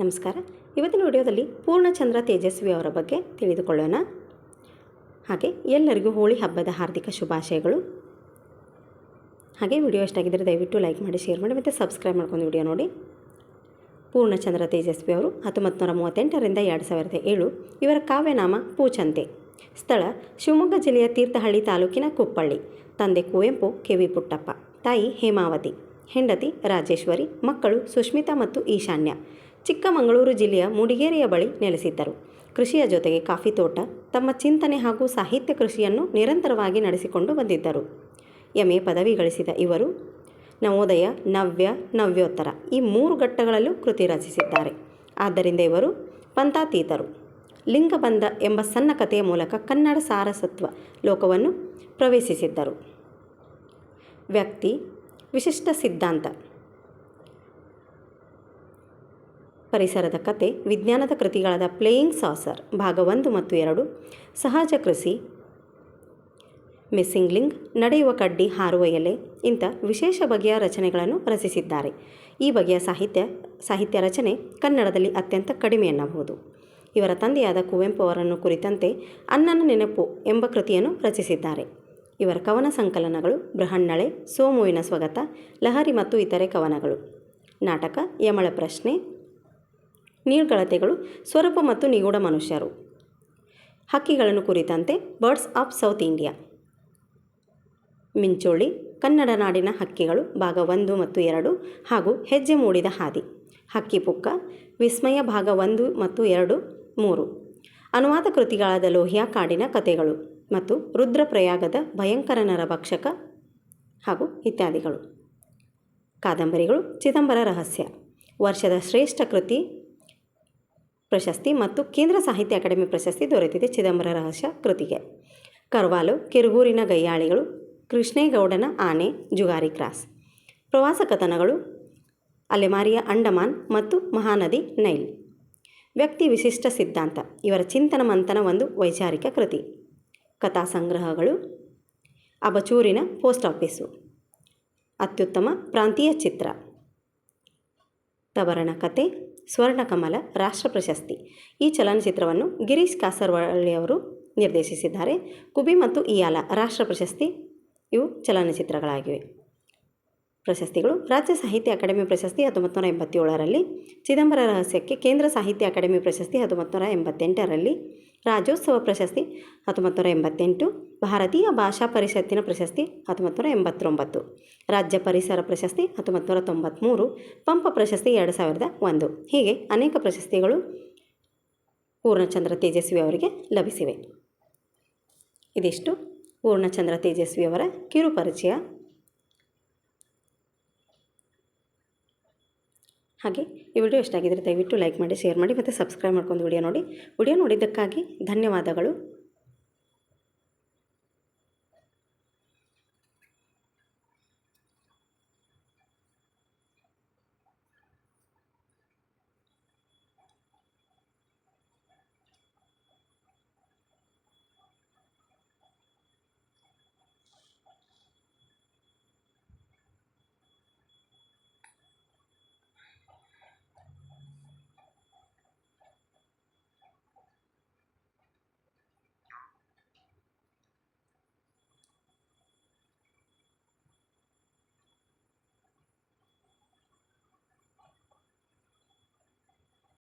ನಮಸ್ಕಾರ. ಇವತ್ತಿನ ವಿಡಿಯೋದಲ್ಲಿ ಪೂರ್ಣಚಂದ್ರ ತೇಜಸ್ವಿ ಅವರ ಬಗ್ಗೆ ತಿಳಿದುಕೊಳ್ಳೋಣ. ಹಾಗೆ ಎಲ್ಲರಿಗೂ ಹೋಳಿ ಹಬ್ಬದ ಹಾರ್ದಿಕ ಶುಭಾಶಯಗಳು. ಹಾಗೆ ವಿಡಿಯೋ ಇಷ್ಟಾಗಿದ್ದರೆ ದಯವಿಟ್ಟು ಲೈಕ್ ಮಾಡಿ, ಶೇರ್ ಮಾಡಿ ಮತ್ತು ಸಬ್ಸ್ಕ್ರೈಬ್ ಮಾಡ್ಕೊಂಡು ವಿಡಿಯೋ ನೋಡಿ. ಪೂರ್ಣಚಂದ್ರ ತೇಜಸ್ವಿ ಅವರು ಹತ್ತೊಂಬತ್ತು ನೂರ ಮೂವತ್ತೆಂಟರಿಂದ ಎರಡು ಸಾವಿರದ ಏಳು ಇವರ ಕಾವ್ಯನಾಮ ಪೂಚಂತೆ. ಸ್ಥಳ ಶಿವಮೊಗ್ಗ ಜಿಲ್ಲೆಯ ತೀರ್ಥಹಳ್ಳಿ ತಾಲೂಕಿನ ಕುಪ್ಪಳ್ಳಿ. ತಂದೆ ಕುವೆಂಪು, ಕೆ ವಿ ಪುಟ್ಟಪ್ಪ. ತಾಯಿ ಹೇಮಾವತಿ. ಹೆಂಡತಿ ರಾಜೇಶ್ವರಿ. ಮಕ್ಕಳು ಸುಷ್ಮಿತಾ ಮತ್ತು ಈಶಾನ್ಯ. ಚಿಕ್ಕಮಗಳೂರು ಜಿಲ್ಲೆಯ ಮೂಡಿಗೆರೆಯ ಬಳಿ ನೆಲೆಸಿದ್ದರು. ಕೃಷಿಯ ಜೊತೆಗೆ ಕಾಫಿ ತೋಟ, ತಮ್ಮ ಚಿಂತನೆ ಹಾಗೂ ಸಾಹಿತ್ಯ ಕೃಷಿಯನ್ನು ನಿರಂತರವಾಗಿ ನಡೆಸಿಕೊಂಡು ಬಂದಿದ್ದರು. ಎಂ ಎ ಪದವಿ ಗಳಿಸಿದ ಇವರು, ನವೋದಯ, ನವ್ಯ, ನವ್ಯೋತ್ತರ ಈ ಮೂರು ಘಟ್ಟಗಳಲ್ಲೂ ಕೃತಿ ರಚಿಸಿದ್ದಾರೆ. ಆದ್ದರಿಂದ ಇವರು ಪಂಥಾತೀತರು. ಲಿಂಗಬಂಧ ಎಂಬ ಸಣ್ಣ ಕಥೆಯ ಮೂಲಕ ಕನ್ನಡ ಸಾರಸತ್ವ ಲೋಕವನ್ನು ಪ್ರವೇಶಿಸಿದ್ದರು. ವ್ಯಕ್ತಿ, ವಿಶಿಷ್ಟ ಸಿದ್ಧಾಂತ. ಪರಿಸರದ ಕತೆ, ವಿಜ್ಞಾನದ ಕೃತಿಗಳಾದ ಪ್ಲೇಯಿಂಗ್ ಸಾಸರ್, ಭಾಗ ಒಂದು ಮತ್ತು ಎರಡು, ಸಹಜ ಕೃಷಿ, ಮಿಸ್ಸಿಂಗ್ ಲಿಂಗ್, ನಡೆಯುವ ಕಡ್ಡಿ, ಹಾರುವ ಎಲೆ, ಇಂಥ ವಿಶೇಷ ಬಗೆಯ ರಚನೆಗಳನ್ನು ರಚಿಸಿದ್ದಾರೆ. ಈ ಬಗೆಯ ಸಾಹಿತ್ಯ ಸಾಹಿತ್ಯ ರಚನೆ ಕನ್ನಡದಲ್ಲಿ ಅತ್ಯಂತ ಕಡಿಮೆ ಎನ್ನಬಹುದು. ಇವರ ತಂದೆಯಾದ ಕುವೆಂಪು ಅವರನ್ನು ಕುರಿತಂತೆ ಅನ್ನನ ನೆನಪು ಎಂಬ ಕೃತಿಯನ್ನು ರಚಿಸಿದ್ದಾರೆ. ಇವರ ಕವನ ಸಂಕಲನಗಳು ಬೃಹನ್ನಳೆ, ಸೋಮುವಿನ ಸ್ವಗತ, ಲಹರಿ ಮತ್ತು ಇತರೆ ಕವನಗಳು. ನಾಟಕ, ಯಮಳ ಪ್ರಶ್ನೆ ನೀಳ್ಗಳತೆಗಳು ಸ್ವರೂಪ ಮತ್ತು ನಿಗೂಢ ಮನುಷ್ಯರು. ಹಕ್ಕಿಗಳನ್ನು ಕುರಿತಂತೆ ಬರ್ಡ್ಸ್ ಆಫ್ ಸೌತ್ ಇಂಡಿಯಾ ಮಿಂಚೋಳಿ, ಕನ್ನಡ ನಾಡಿನ ಹಕ್ಕಿಗಳು, ಭಾಗ ಒಂದು ಮತ್ತು ಎರಡು ಹಾಗೂ ಹೆಜ್ಜೆ ಮೂಡಿದ ಹಾದಿ. ಹಕ್ಕಿ ಪುಕ್ಕ, ವಿಸ್ಮಯ ಭಾಗ ಒಂದು ಮತ್ತು ಎರಡು, ಮೂರು. ಅನುವಾದ ಕೃತಿಗಳಾದ ಲೋಹಿಯಾ ಕಾಡಿನ ಕಥೆಗಳು ಮತ್ತು ರುದ್ರಪ್ರಯಾಗದ ಭಯಂಕರ ನರಭಕ್ಷಕ ಹಾಗೂ ಇತ್ಯಾದಿಗಳು. ಕಾದಂಬರಿಗಳು, ಚಿದಂಬರ ರಹಸ್ಯ. ವರ್ಷದ ಶ್ರೇಷ್ಠ ಕೃತಿ ಪ್ರಶಸ್ತಿ ಮತ್ತು ಕೇಂದ್ರ ಸಾಹಿತ್ಯ ಅಕಾಡೆಮಿ ಪ್ರಶಸ್ತಿ ದೊರೆತಿದೆ ಚಿದಂಬರ ರಹಸ್ಯ ಕೃತಿಗೆ. ಕರ್ವಾಲು, ಕಿರುಗೂರಿನ ಗಯ್ಯಾಳಿಗಳು ಕೃಷ್ಣೇಗೌಡನ ಆನೆ, ಜುಗಾರಿ ಕ್ರಾಸ್. ಪ್ರವಾಸ ಕಥನಗಳು, ಅಲೆಮಾರಿಯ ಅಂಡಮಾನ್ ಮತ್ತು ಮಹಾನದಿ ನೈಲ್. ವ್ಯಕ್ತಿ ವಿಶಿಷ್ಟ ಸಿದ್ಧಾಂತ, ಇವರ ಚಿಂತನ ಮಂಥನ ಒಂದು ವೈಚಾರಿಕ ಕೃತಿ. ಕಥಾ ಸಂಗ್ರಹಗಳು, ಅಬಚೂರಿನ ಪೋಸ್ಟ್ ಆಫೀಸು. ಅತ್ಯುತ್ತಮ ಪ್ರಾಂತೀಯ ಚಿತ್ರ. ತವರಣ ಕತೆ ಸ್ವರ್ಣಕಮಲ, ರಾಷ್ಟ್ರ ಪ್ರಶಸ್ತಿ. ಈ ಚಲನಚಿತ್ರವನ್ನು ಗಿರೀಶ್ ಕಾಸರವಳ್ಳಿಯವರು ನಿರ್ದೇಶಿಸಿದ್ದಾರೆ. ಕುಬಿ ಮತ್ತು ಇಯಾಲ ರಾಷ್ಟ್ರ ಪ್ರಶಸ್ತಿ ಇವು ಚಲನಚಿತ್ರಗಳಾಗಿವೆ. ಪ್ರಶಸ್ತಿಗಳು. ರಾಜ್ಯ ಸಾಹಿತ್ಯ ಅಕಾಡೆಮಿ ಪ್ರಶಸ್ತಿ ಹತ್ತೊಂಬತ್ತು ನೂರ ಎಂಬತ್ತೇಳರಲ್ಲಿ, ಚಿದಂಬರ ರಹಸ್ಯಕ್ಕೆ ಕೇಂದ್ರ ಸಾಹಿತ್ಯ ಅಕಾಡೆಮಿ ಪ್ರಶಸ್ತಿ ಹತ್ತೊಂಬತ್ತು ನೂರ ಎಂಬತ್ತೆಂಟರಲ್ಲಿ, ರಾಜ್ಯೋತ್ಸವ ಪ್ರಶಸ್ತಿ ಹತ್ತೊಂಬತ್ತು ನೂರ ಎಂಬತ್ತೆಂಟು, ಭಾರತೀಯ ಭಾಷಾ ಪರಿಷತ್ತಿನ ಪ್ರಶಸ್ತಿ ಹತ್ತೊಂಬತ್ತು ನೂರ ಎಂಬತ್ತೊಂಬತ್ತು, ರಾಜ್ಯ ಪರಿಸರ ಪ್ರಶಸ್ತಿ ಹತ್ತೊಂಬತ್ತು ನೂರ ತೊಂಬತ್ತ್ಮೂರು ಪಂಪ ಪ್ರಶಸ್ತಿ ಎರಡು ಸಾವಿರದ ಒಂದು. ಹೀಗೆ ಅನೇಕ ಪ್ರಶಸ್ತಿಗಳು ಪೂರ್ಣಚಂದ್ರ ತೇಜಸ್ವಿ ಅವರಿಗೆ ಲಭಿಸಿವೆ. ಇದಿಷ್ಟು. ಪೂರ್ಣಚಂದ್ರ ತೇಜಸ್ವಿಯವರ ಕಿರು ಹಾಗೆ ಈ ವಿಡಿಯೋ ಇಷ್ಟ ಆಗಿದ್ದರೆ ದಯವಿಟ್ಟು ಲೈಕ್ ಮಾಡಿ, ಶೇರ್ ಮಾಡಿ ಮತ್ತು ಸಬ್ಸ್ಕ್ರೈಬ್ ಮಾಡ್ಕೊಂಡು ವಿಡಿಯೋ ನೋಡಿ. ವಿಡಿಯೋ ನೋಡಿದ್ದಕ್ಕಾಗಿ ಧನ್ಯವಾದಗಳು.